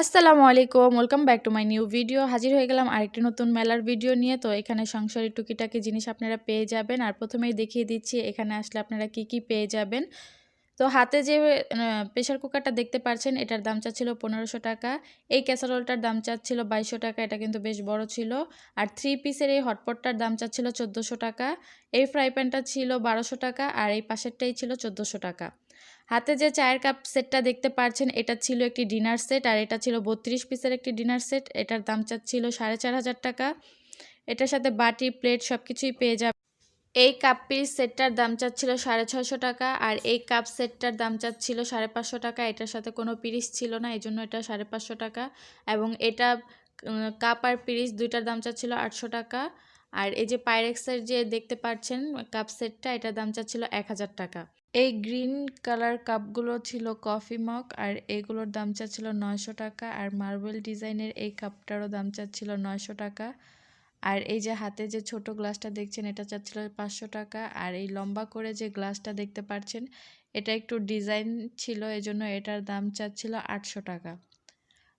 আসসালামু আলাইকুম welcome back to my new video হাজির হয়ে গেলাম আরেকটি নতুন মেলার ভিডিও নিয়ে। তো এখানে সংসারের টুকিটাকি জিনিস আপনারা পেয়ে যাবেন। আর প্রথমেই দেখিয়ে দিচ্ছি, এখানে আসলে আপনারা কি কি পেয়ে যাবেন। তো হাতে যে প্রেশার কুকারটা দেখতে পাচ্ছেন এটার দাম চাচ্ছিল পনেরোশো টাকা। এই ক্যাসারোলটার দাম চাচ্ছিল বাইশশো টাকা, এটা কিন্তু বেশ বড় ছিল। আর থ্রি পিসের এই হটপটটার দাম চাচ্ছিল চোদ্দোশো টাকা। এই ফ্রাই প্যানটা ছিল বারোশো টাকা আর এই পাশেরটাই ছিল চোদ্দোশো টাকা। হাতে যে চায়ের কাপ সেটটা দেখতে পাচ্ছেন এটা ছিল একটি ডিনার সেট আর এটা ছিল বত্রিশ পিসের একটি ডিনার সেট এটার দাম চাচ্ছিল সাড়ে চার হাজার টাকা। এটার সাথে বাটি প্লেট সব কিছুই পেয়ে যাবে। এই কাপ পিস সেটটার দাম চাচ্ছিল সাড়ে ছয়শো টাকা আর এই কাপ সেটটার দাম চাচ্ছিল সাড়ে পাঁচশো টাকা। এটার সাথে কোনো পিরিস ছিল না এই জন্য এটা সাড়ে পাঁচশো টাকা। এবং এটা কাপ আর পিরিস দুইটার দাম চাচ্ছিল আটশো টাকা। আর এই যে পাইরেক্সের যে দেখতে পাচ্ছেন কাপ সেটটা এটার দাম চাচ্ছিল এক হাজার টাকা। এই গ্রিন কালার কাপগুলো ছিল কফি মগ আর এগুলোর দাম চাচ্ছিল নয়শো টাকা। আর মার্বেল ডিজাইনের এই কাপটারও দাম চাচ্ছিল নয়শো টাকা। আর এই যে হাতে যে ছোট গ্লাসটা দেখছেন, এটা চাচ্ছিল পাঁচশো টাকা। আর এই লম্বা করে যে গ্লাসটা দেখতে পাচ্ছেন এটা একটু ডিজাইন ছিল, এজন্য এটার দাম চাচ্ছিল আটশো টাকা।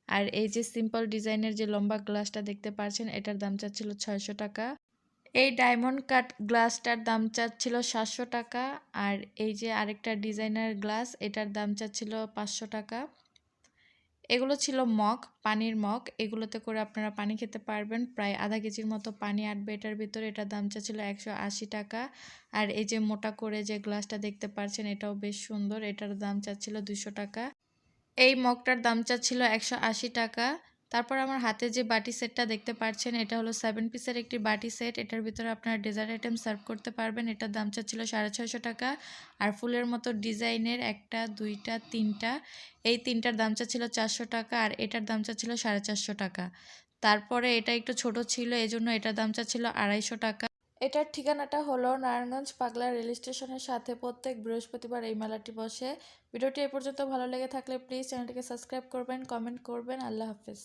আর এই যে সিম্পল ডিজাইনের যে লম্বা গ্লাসটা দেখতে পাচ্ছেন এটার দাম চাচ্ছিল ছয়শো টাকা। এই ডায়মন্ড কাট গ্লাসটার দাম চাচ্ছিল সাতশো টাকা। আর এই যে আরেকটা ডিজাইনার গ্লাস, এটার দাম চাচ্ছিল পাঁচশো টাকা। এগুলো ছিল মগ, পানির মগ। এগুলোতে করে আপনারা পানি খেতে পারবেন। প্রায় আধা কেজির মতো পানি আটবে এটার ভিতরে। এটার দাম ছিল একশো আশি টাকা। আর এই যে মোটা করে যে গ্লাসটা দেখতে পাচ্ছেন, এটাও বেশ সুন্দর। এটার দাম ছিল দুশো টাকা। এই মগটার দাম ছিল একশো আশি টাকা। তারপর আমার হাতে যে বাটি সেটটা দেখতে পাচ্ছেন এটা হলো সেভেন পিসের একটি বাটি সেট। এটার ভিতরে আপনারা ডেজার্ট আইটেম সার্ভ করতে পারবেন। এটার দাম চাচ্ছিল সাড়ে ছয়শো টাকা। আর ফুলের মতো ডিজাইনের একটা, দুইটা, তিনটা, এই তিনটার দাম চাচ্ছিল চারশো টাকা আর এটার দাম চাচ্ছিল সাড়ে চারশো টাকা। তারপরে এটা একটু ছোট ছিল, এজন্য এটার দাম চাচ্ছিল আড়াইশো টাকা। এটার ঠিকানাটা হলো নারায়ণগঞ্জ পাগলা রেল স্টেশনের সাথে প্রত্যেক বৃহস্পতিবার এই মেলাটি বসে। ভিডিওটি এ পর্যন্ত ভালো লেগে থাকলে প্লিজ চ্যানেলটিকে সাবস্ক্রাইব করবেন কমেন্ট করবেন। আল্লাহ হাফেজ।